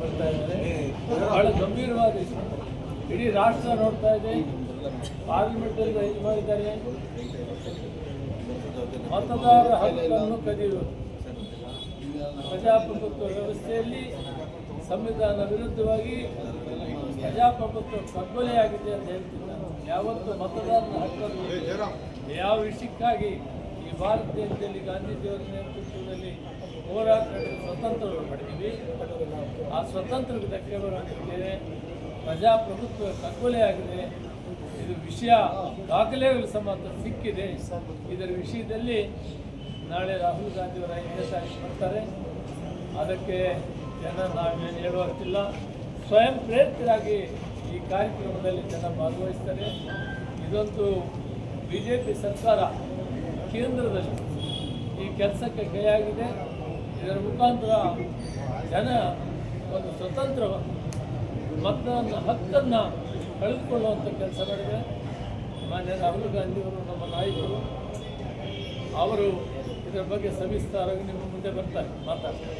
ಬರ್ತಾ ಇದ್ದಾರೆ ಬಹಳ ಗಂಭೀರವಾದ. ಇಡೀ ರಾಷ್ಟ್ರ ನೋಡ್ತಾ ಇದೆ. ಪಾರ್ಲಿಮೆಂಟಲ್ಲಿ ರೈಸ್ ಮಾಡಿದ್ದಾರೆ. ಮತದಾರರ ಹಕ್ಕನ್ನು ಕದಿಯುವುದು. ಪ್ರಜಾಪ್ರಭುತ್ವ ವ್ಯವಸ್ಥೆಯಲ್ಲಿ ಸಂವಿಧಾನ ವಿರುದ್ಧವಾಗಿ ಪ್ರಜಾಪ್ರಭುತ್ವ ಕಗ್ಗೊಲೆಯಾಗಿದೆ ಅಂತ ಹೇಳ್ತಿದ್ದಾರೆ ಯಾವತ್ತು ಮತದಾರನ ಹಕ್ಕನ್ನು ಯಾವ ವಿಷಯಕ್ಕಾಗಿ ಭಾರತ ದೇಶದಲ್ಲಿ ಗಾಂಧೀಜಿಯವರ ನೇತೃತ್ವದಲ್ಲಿ ಹೋರಾಟ ಸ್ವತಂತ್ರವನ್ನು ಪಡೆದಿವಿ ಆ ಸ್ವತಂತ್ರಕ್ಕೆ ಧಕ್ಕೆ ಬರುವಂತಿದೆ ಪ್ರಜಾಪ್ರಭುತ್ವ ಕಗ್ಗೊಲೆಯಾಗಿದೆ ಇದು ವಿಷಯ ದಾಖಲೆಗಳು ಸಮೇತ ಸಿಕ್ಕಿದೆ. ಇದರ ವಿಷಯದಲ್ಲಿ ನಾಳೆ ರಾಹುಲ್ ಗಾಂಧಿಯವರ ತಾರೀಕು ಬರ್ತಾರೆ. ಅದಕ್ಕೆ ಜನ ನಾವೇನು ಹೇಳುವಂತಿಲ್ಲ ಸ್ವಯಂ ಪ್ರೇರಿತರಾಗಿ ಈ ಕಾರ್ಯಕ್ರಮದಲ್ಲಿ ಜನ ಭಾಗವಹಿಸ್ತಾರೆ. ಇದೊಂದು ಬಿ ಜೆ ಪಿ ಸರ್ಕಾರ ಕೇಂದ್ರದಲ್ಲಿ ಈ ಕೆಲಸಕ್ಕೆ ಕೈಯಾಗಿದೆ. ಇದರ ಮುಖಾಂತರ ಜನ ಒಂದು ಸ್ವತಂತ್ರ ಮತದಾನ ಹಕ್ಕನ್ನು ಕಳೆದುಕೊಳ್ಳುವಂಥ ಕೆಲಸ ಮಾಡಿದೆ ಮಾನ್ಯ ರಾಹುಲ್ ಗಾಂಧಿಯವರು ನಮ್ಮ ನಾಯಕರು, ಅವರು ಇದರ ಬಗ್ಗೆ ಸವಿಸ್ತಾರಾಗಿ ನಿಮ್ಮ ಮುಂದೆ ಬರ್ತಾರೆ. ಮಾತಾಡ್ತಾರೆ.